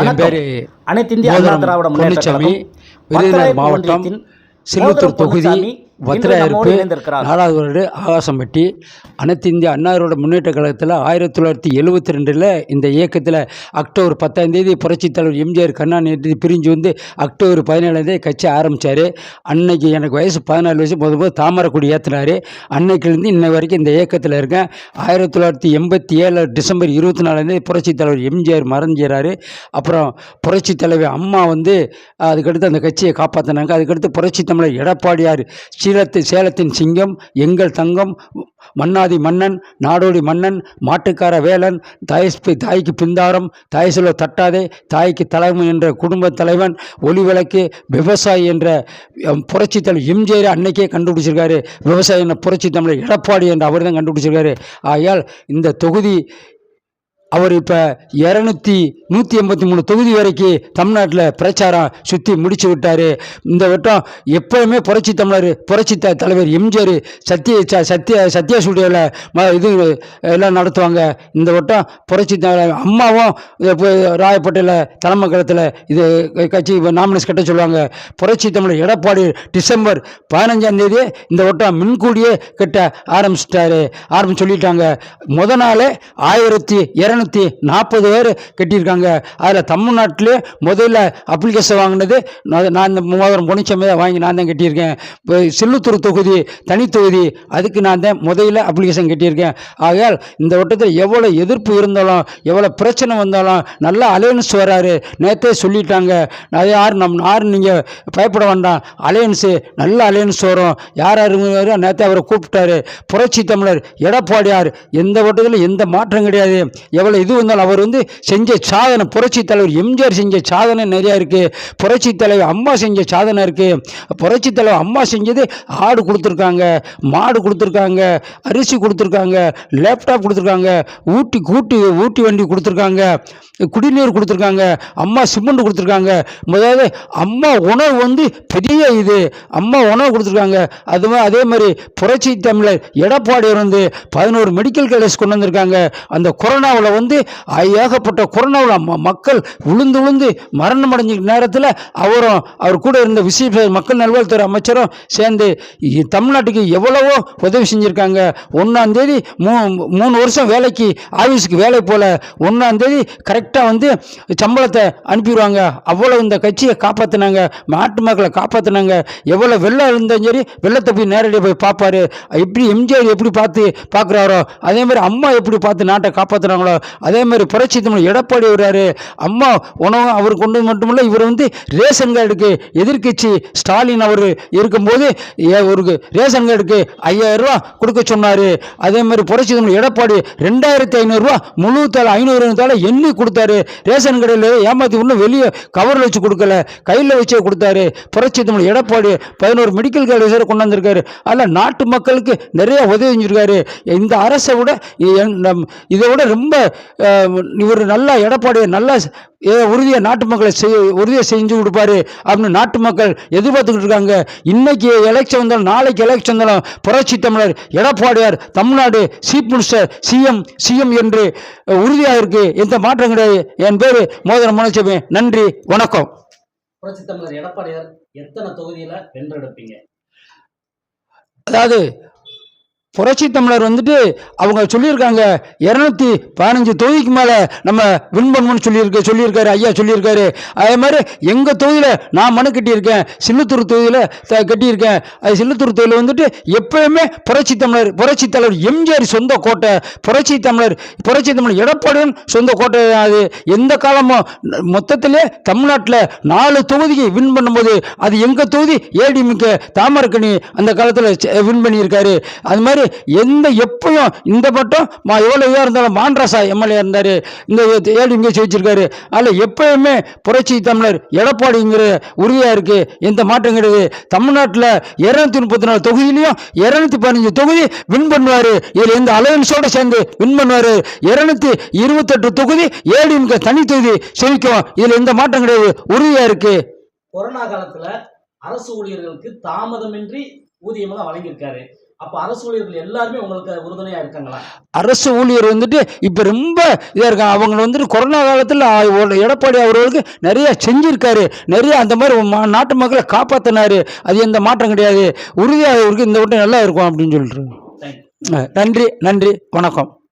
வணக்கம். பேரு அனைத்து இந்திய திராவிட முன்னேற்ற மாவட்டம் மோதிரம் தொகுதி நம்மோடு இணைந்திருக்கிறார். நாலாவது வருட ஆகாசம்பட்டி அனைத்து இந்திய அன்னாரோட முன்னேற்ற கழகத்தில் ஆயிரத்தி தொள்ளாயிரத்தி எழுபத்தி ரெண்டில் இந்த இயக்கத்தில் அக்டோபர் பத்தாம் தேதி புரட்சித் தலைவர் எம்ஜிஆர் கருணாநிதி பிரிஞ்சு வந்து அக்டோபர் பதினேழாம் தேதி கட்சி ஆரம்பித்தார் அன்னைக்கு எனக்கு வயசு பதினாலு வயசு முத முத தாமரைக்குடி ஏற்றினார் அன்னைக்கிலேருந்து இன்னை வரைக்கும் இந்த இயக்கத்தில் இருக்கேன். ஆயிரத்தி தொள்ளாயிரத்தி எண்பத்தி ஏழு டிசம்பர் இருபத்தி நாலாம் தேதி புரட்சித் தலைவர் எம்ஜிஆர் மறைஞ்சிறாரு. அப்புறம் புரட்சித் தலைவர் அம்மா வந்து அதுக்கடுத்து அந்த கட்சியை காப்பாற்றினாங்க அதுக்கடுத்து புரட்சி தமிழர் எடப்பாடியார் சீலத்து சேலத்தின் சிங்கம் எங்கள் தங்கம் மன்னாதி மன்னன் நாடோடி மன்னன் மாட்டுக்கார வேலன் தாய் தாய்க்கு பிந்தாரம் தாய் சொல்ல தட்டாதே தாய்க்கு தலைமை என்ற குடும்ப தலைவன் ஒளிவிளக்கு விவசாயி என்ற புரட்சி தலைவர் எம்ஜிஆர் அன்னைக்கே கண்டுபிடிச்சிருக்காரு. விவசாயி என்ற புரட்சி தமிழர் எடப்பாடி என்ற அவர் தான் கண்டுபிடிச்சிருக்காரு. ஆகையால் இந்த தொகுதி அவர் இப்போ இரநூத்தி நூற்றி எண்பத்தி மூணு தொகுதி வரைக்கும் தமிழ்நாட்டில் பிரச்சாரம் சுற்றி முடிச்சு விட்டார். இந்த வட்டம் எப்போவுமே புரட்சி தமிழர் புரட்சி த தலைவர் எம்ஜிஆர் சத்திய ச- சத்திய சத்யா ஸ்டுடியோவில் ம இது எல்லாம் நடத்துவாங்க. இந்த வட்டம் புரட்சி தலைவர் அம்மாவும் போய் ராயப்பேட்டையில் தலைமை கழகத்தில் இது கட்சி நாமினஸ் கட்ட சொல்லுவாங்க. புரட்சி தமிழர் எடப்பாடி டிசம்பர் பதினஞ்சாம் தேதி இந்த வட்டம் மின்கூடியே கட்ட ஆரம்பிச்சிட்டாரு. ஆரம்பிச்சு சொல்லிட்டாங்க. முத நாளே ஆயிரத்தி நானூற்றி நாற்பது பேர் கட்டியிருக்காங்க. அதில் தமிழ்நாட்டிலே முதல்ல அப்ளிகேஷன் வாங்கினது நான் நான் இந்த மூவாயிரம் பொன்னிச்சாமி வாங்கி நான் தான் கட்டியிருக்கேன். இப்போ செல்லுத்தூர் தொகுதி தனி தொகுதி அதுக்கு நான் தான் முதல்ல அப்ளிகேஷன் கட்டியிருக்கேன். ஆகையால் இந்த வட்டத்தில் எவ்வளோ எதிர்ப்பு இருந்தாலும் எவ்வளோ பிரச்சனை வந்தாலும் நல்ல அலையன்ஸ் வராரு. நேற்றே சொல்லிட்டாங்க. அது யார் நம் யார் நீங்கள் பயப்பட வேண்டாம். அலையன்ஸு நல்ல அலையன்ஸ் வரும். யார் யாருங்கிறாரோ நேற்றே அவரை கூப்பிட்டாரு. புரட்சி தமிழர் எடப்பாடியார் எந்த வட்டத்தில் எந்த மாற்றம் கிடையாது. எவ்வளோ இது வந்தாலும் அவர் வந்து செஞ்ச சாதனை புரட்சி தலைவர் எம்ஜிஆர் செஞ்ச சாதனை நிறையா இருக்குது புரட்சி தலைவர் அம்மா செஞ்ச சாதனை இருக்குது புரட்சி தலைவர் அம்மா செஞ்சது ஆடு கொடுத்துருக்காங்க மாடு கொடுத்துருக்காங்க அரிசி கொடுத்துருக்காங்க லேப்டாப் கொடுத்துருக்காங்க ஊட்டி கூட்டி ஊட்டி வண்டி கொடுத்துருக்காங்க குடிநீர் கொடுத்துருக்காங்க அம்மா சிமெண்ட் கொடுத்துருக்காங்க. முதலாவது அம்மா உணவு வந்து பெரிய இது. அம்மா உணவு கொடுத்துருக்காங்க. அது அதே மாதிரி புரட்சி தமிழர் எடப்பாடி வந்து பதினோரு மெடிக்கல் காலேஜ் கொண்டு வந்திருக்காங்க. அந்த கொரோனாவில் வந்து ஏகப்பட்ட கொரோனாவில் மக்கள் விழுந்து விழுந்து மரணம் அடைஞ்ச நேரத்தில் அவரும் அவர் கூட இருந்த விசேஷ மக்கள் நல்வாழ்வுத்துறை அமைச்சரும் சேர்ந்து தமிழ்நாட்டுக்கு எவ்வளவோ உதவி செஞ்சுருக்காங்க. ஒன்றாந்தேதி மூ மூணு வருஷம் வேலைக்கு ஆஃபீஸுக்கு வேலை போல் ஒன்றாந்தேதி கரெக்டாக வந்து சம்பளத்தை அனுப்பிடுவாங்க. அவ்வளோ இந்த கட்சியை காப்பாற்றினாங்க நாட்டு மக்களை காப்பாற்றினாங்க எவ்வளோ வெள்ளம் இருந்தாலும் சரி வெள்ளத்தை போய் நேரடியாக போய் பார்ப்பாரு எப்படி எம்ஜிஆர் எப்படி பார்த்து பார்க்குறாரோ அதே மாதிரி அம்மா எப்படி பார்த்து நாட்டை காப்பாற்றுறாங்களோ அதே மாதிரி புரட்சி தமிழ் எடப்பாடி வர்றாரு அம்மா உணவு அவர் கொண்டு மட்டுமில்ல இவர் வந்து ரேஷன் கார்டுக்கு எதிர்க்கட்சி ஸ்டாலின் அவர் இருக்கும்போது ஏ- ஒரு ரேஷன் கார்டுக்கு ஐயாயிரம் ரூபா கொடுக்க சொன்னார். அதே மாதிரி புரட்சி தமிழ் எடப்பாடி ரெண்டாயிரத்தி ஐநூறுரூவா முழு தலை ஐநூறு எண்ணி கொடுத்தாரு. ரேஷன் கடையில் ஏமாற்றி இன்னும் வெளியே கவரில் வச்சு கொடுக்கல கையில் வச்சே கொடுத்தாரு. புரட்சி தமிழ் எடப்பாடி பதினோரு மெடிக்கல் காலேஜ் வேறு கொண்டு வந்திருக்காரு. அதில் நாட்டு மக்களுக்கு நிறைய உதவி செஞ்சுருக்காரு. இந்த அரசை விட இதை விட ரொம்ப இவர் நல்லா எடப்பாடி நல்லா உறுதியாக நாட்டு மக்களை செய் உறுதியை செஞ்சு கொடுப்பாரு அப்படின்னு நாட்டு மக்கள் எதிர்பார்த்துக்கிட்டு இருக்காங்க. இன்னைக்கு எலெக்ஷன் வந்தாலும் நாளைக்கு எலெக்ஷன் வந்தாலும் புரட்சி தமிழர் எடப்பாடியார் Tamil Nadu chief minister CM CM என்று உறுதியாக இருக்கு. எந்த மாற்றம் கிடையாது. என் பேர் மோதிர முனைச்சமே நன்றி வணக்கம். புரட்சி தமிழர் எடப்பாடியார் எத்தனை தொகுதியில வென்றெடுப்பீங்க? அதாவது புரட்சி தமிழர் வந்துட்டு அவங்க சொல்லியிருக்காங்க இரநூத்தி பதினஞ்சு தொகுதிக்கு மேலே நம்ம வின் பண்ணணும்னு சொல்லியிருக்க சொல்லியிருக்காரு ஐயா சொல்லியிருக்காரு. அதே மாதிரி எங்கள் தொகுதியில் நான் மனு கட்டியிருக்கேன் சின்னத்தூர் தொகுதியில் த- கட்டியிருக்கேன். அது சின்னத்தூர் தொகுதியில் வந்துட்டு எப்பயுமே புரட்சி தமிழர் புரட்சி தலைவர் எம்ஜிஆர் சொந்த கோட்டை புரட்சி தமிழர் புரட்சி தமிழர் எடப்பாடியும் சொந்த கோட்டை அது. எந்த காலமும் மொத்தத்திலே தமிழ்நாட்டில் நாலு தொகுதிக்கு வின் பண்ணும்போது அது எங்கள் தொகுதி ஏடிமிக்க தாமரக்கணி அந்த காலத்தில் வின் பண்ணியிருக்காரு. அது மாதிரி எந்த எப்பயும் இந்த பட்டம் மா எவ்வளோ இதாக இருந்தாலும் மான்ராசா எம்எல்ஏ இருந்தார். இந்த ஏடிமிக்க ஜெயிச்சிருக்காரு. அதில் எப்பயுமே புரட்சி தமிழர் எடப்பாடிங்கிற உறுதியாக இருக்குது எந்த மாற்றம் கிடையாது. தமிழ்நாட்டில் இரநூத்தி முப்பத்தி நாலு தொகுதியிலையும் இரநூத்தி பதினஞ்சு தொகுதி வின் பண்ணுவார். இதில் எந்த அலையன்ஸோட சேர்ந்து வின் பண்ணுவார். இரநூத்தி இருபத்தெட்டு தொகுதி ஏடிஎம்கே தனி தொகுதி செழிக்கும். இதில் எந்த மாற்றம் கிடையாது. உறுதியாக இருக்குது கொரோனா காலத்தில் அரசு ஊழியர்களுக்கு தாமதமின்றி ஊதியமெல்லாம் வழங்கியிருக்காரு. அப்ப அரசு ஊழியர்கள் எல்லாருமே உங்களுக்கு உறுதுணையா இருக்காங்களா? அரசு ஊழியர் வந்துட்டு இப்போ ரொம்ப இதாக இருக்காங்க. அவங்க வந்துட்டு கொரோனா காலத்தில் எடப்பாடி அவர்களுக்கு நிறைய செஞ்சிருக்காரு. நிறைய அந்த மாதிரி நாட்டு மக்களை காப்பாற்றினாரு அது எந்த மாற்றம் கிடையாது. உறுதியாக இந்த வட்டம் நல்லா இருக்கும் அப்படின்னு சொல்லிட்டு நன்றி நன்றி வணக்கம்.